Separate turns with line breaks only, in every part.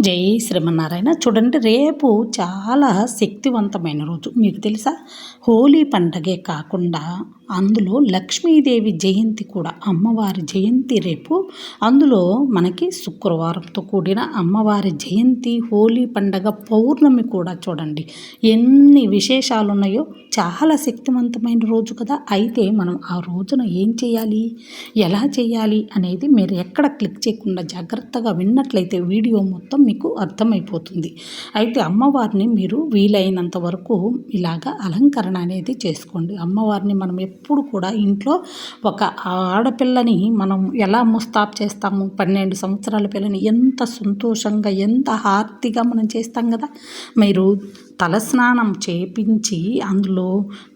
జై శ్రీమన్నారాయణ. చూడండి రేపు చాలా శక్తివంతమైన రోజు. మీకు తెలుసా? హోలీ పండగే కాకుండా అందులో లక్ష్మీదేవి జయంతి కూడా అమ్మవారి జయంతి రేపు. అందులో మనకి శుక్రవారంతో కూడిన అమ్మవారి జయంతి హోలీ పండగ పౌర్ణమి కూడా చూడండి. ఎన్ని విశేషాలు ఉన్నాయో చాలా శక్తివంతమైన రోజు కదా. అయితే మనం ఆ రోజున ఏం చేయాలి? ఎలా చేయాలి అనేది మీరు ఎక్కడ క్లిక్ చేయకుండా జాగ్రత్తగా విన్నట్లయితే వీడియో మొత్తం మీకు అర్థమైపోతుంది. అయితే అమ్మవారిని మీరు వీలైనంత వరకు ఇలాగా అలంకరణ అనేది చేసుకోండి. అమ్మవారిని మనం ఎప్పుడు కూడా ఇంట్లో ఒక ఆడపిల్లని మనం ఎలా ముస్తాబ్ చేస్తాము? పన్నెండు సంవత్సరాల పిల్లని ఎంత సంతోషంగా ఎంత హార్తిగా మనం చేస్తాం కదా? మీరు తలస్నానం చేపించి అందులో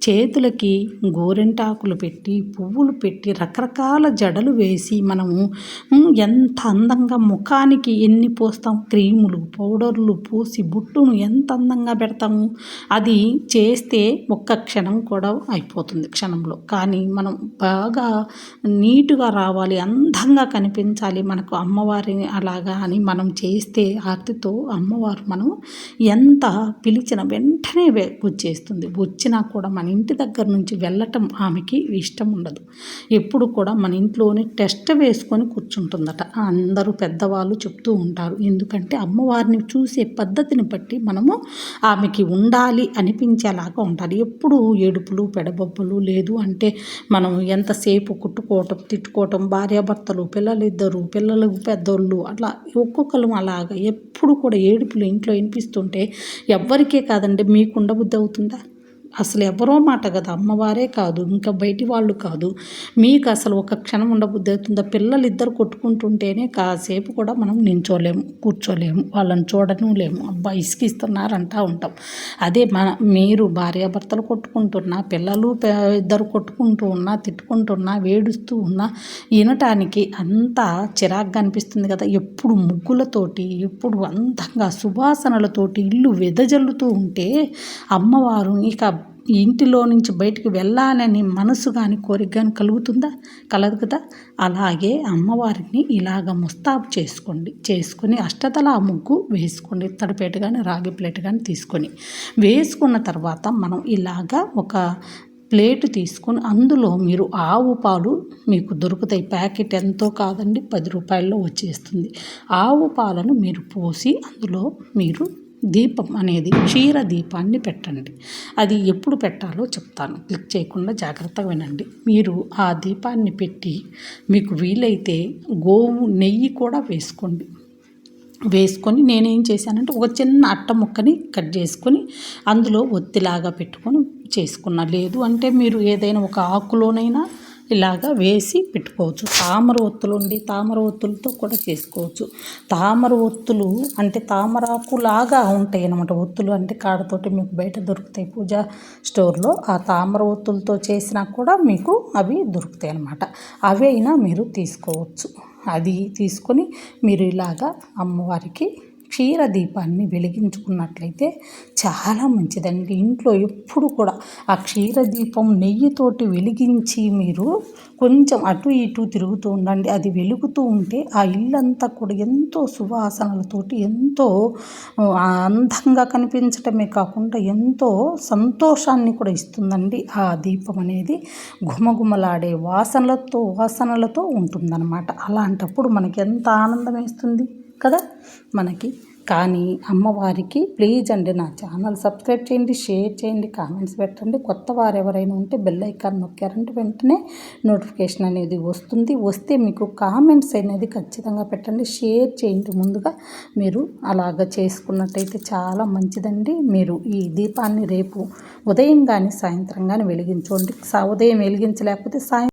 చేతులకి గోరింటాకులు పెట్టి పువ్వులు పెట్టి రకరకాల జడలు వేసి మనము ఎంత అందంగా ముఖానికి ఎన్ని పోస్తాం? క్రీములు పౌడర్లు పూసి బుట్టును ఎంత అందంగా పెడతాము అది చేస్తే ఒక్క క్షణం కూడా అయిపోతుంది క్షణంలో. కానీ మనం బాగా నీటుగా రావాలి అందంగా కనిపించాలి మనకు అమ్మవారిని అలాగా అని మనం చేస్తే ఆర్తితో అమ్మవారు మనం ఎంత పిలిచి పిలిచిన వెంటనే వచ్చేస్తుంది. వచ్చినా కూడా మన ఇంటి దగ్గర నుంచి వెళ్ళటం ఆమెకి ఇష్టం ఉండదు. ఎప్పుడు కూడా మన ఇంట్లోనే టెస్ట్ వేసుకొని కూర్చుంటుందట. అందరూ పెద్దవాళ్ళు చెప్తూ ఉంటారు. ఎందుకంటే అమ్మవారిని చూసే పద్ధతిని బట్టి మనము ఆమెకి ఉండాలి అనిపించేలాగా ఉండాలి. ఎప్పుడు ఏడుపులు పెడబొబ్బలు లేదు అంటే మనం ఎంతసేపు కుట్టుకోవటం తిట్టుకోవటం భార్యాభర్తలు పిల్లలు పిల్లలు పెద్దోళ్ళు అట్లా ఒక్కొక్కరు అలాగా ఎప్పుడు కూడా ఏడుపులు ఇంట్లో వినిపిస్తుంటే ఎవరికి కాదండి మీకు ఉండబుద్ధి అవుతుందా? అసలు ఎవరో మాట కదా అమ్మవారే కాదు ఇంకా బయటి వాళ్ళు కాదు. మీకు అసలు ఒక క్షణం ఉండబుద్ధి అవుతుందా? పిల్లలు ఇద్దరు కొట్టుకుంటుంటేనే కాసేపు కూడా మనం నించోలేము కూర్చోలేము వాళ్ళని చూడను లేము అబ్బా ఇసుకిస్తున్నారంటా ఉంటాం. అదే మన మీరు భార్యాభర్తలు కొట్టుకుంటున్నా పిల్లలు ఇద్దరు కొట్టుకుంటూ ఉన్నా తిట్టుకుంటున్నా వేడుస్తూ ఉన్నా వినటానికి అంతా చిరాగ్గా అనిపిస్తుంది కదా. ఎప్పుడు ముగ్గులతోటి ఎప్పుడు అందంగా సువాసనలతోటి ఇల్లు వెదజల్లుతూ ఉంటే అమ్మవారు ఇక ఇంటిలో నుంచి బయటికి వెళ్ళాలని మనసు కానీ కోరిక కానీ కలుగుతుందా? కలదు కదా అలాగే అమ్మవారిని ఇలాగ ముస్తాబు చేసుకోండి. చేసుకొని అష్టతల ముగ్గు వేసుకోండి. తడిపేట కానీ రాగి ప్లేట్ కానీ తీసుకొని. వేసుకున్న తర్వాత మనం ఇలాగా ఒక ప్లేట్ తీసుకొని అందులో మీరు ఆవు పాలు మీకు దొరుకుతాయి. ప్యాకెట్ ఎంతో కాదండి పది రూపాయల్లో వచ్చేస్తుంది. ఆవు పాలను మీరు పోసి అందులో మీరు దీపం అనేది క్షీర దీపాన్ని పెట్టండి అది ఎప్పుడు పెట్టాలో చెప్తాను. క్లిక్ చేయకుండా జాగ్రత్తగా వినండి. మీరు ఆ దీపాన్ని పెట్టి మీకు వీలైతే గోవు నెయ్యి కూడా వేసుకోండి. వేసుకొని నేనేం చేశానంటే ఒక చిన్న అట్ట ముక్కని కట్ చేసుకొని అందులో ఒత్తిలాగా పెట్టుకొని చేసుకున్నా. లేదు అంటే మీరు ఏదైనా ఒక ఆకులోనైనా ఇలాగా వేసి పెట్టుకోవచ్చు. తామర ఒత్తులు ఉండి తామర ఒత్తులతో కూడా చేసుకోవచ్చు. తామర ఒత్తులు అంటే తామరాకు లాగా ఉంటాయి అన్నమాట. ఒత్తులు అంటే కాడతోటి మీకు బయట దొరుకుతాయి పూజా స్టోర్లో. ఆ తామర ఒత్తులతో చేసినా కూడా మీకు అవి దొరుకుతాయి అన్నమాట. అవి అయినా మీరు తీసుకోవచ్చు. అది తీసుకొని మీరు ఇలాగా అమ్మవారికి క్షీర దీపాన్ని వెలిగించుకున్నట్లయితే చాలా మంచిదండి. ఇంట్లో ఎప్పుడు కూడా ఆ క్షీర దీపం నెయ్యితోటి వెలిగించి మీరు కొంచెం అటు ఇటు తిరుగుతూ ఉండండి. అది వెలుగుతూ ఉంటే ఆ ఇల్లంతా కూడా ఎంతో సువాసనలతోటి ఎంతో అందంగా కనిపించటమే కాకుండా ఎంతో సంతోషాన్ని కూడా ఇస్తుందండి ఆ దీపం అనేది. గుమగుమలాడే వాసనలతో వాసనలతో ఉంటుందన్నమాట. అలాంటప్పుడు మనకి ఎంత ఆనందం వేస్తుంది. కదా? మనకి. కానీ అమ్మవారికి ప్లీజ్ అండి నా ఛానల్ సబ్స్క్రైబ్ చేయండి షేర్ చేయండి కామెంట్స్ పెట్టండి. కొత్త వారు ఎవరైనా ఉంటే బెల్ ఐకాన్ నొక్కారంటే వెంటనే నోటిఫికేషన్ అనేది వస్తుంది. వస్తే మీకు కామెంట్స్ అనేది ఖచ్చితంగా పెట్టండి. షేర్ చేయండి ముందుగా. మీరు అలాగ చేసుకున్నట్టయితే చాలా మంచిదండి. మీరు ఈ దీపాన్ని రేపు ఉదయం కానీ సాయంత్రం కానీ వెలిగించండి. ఉదయం వెలిగించలేకపోతే సాయంత్రం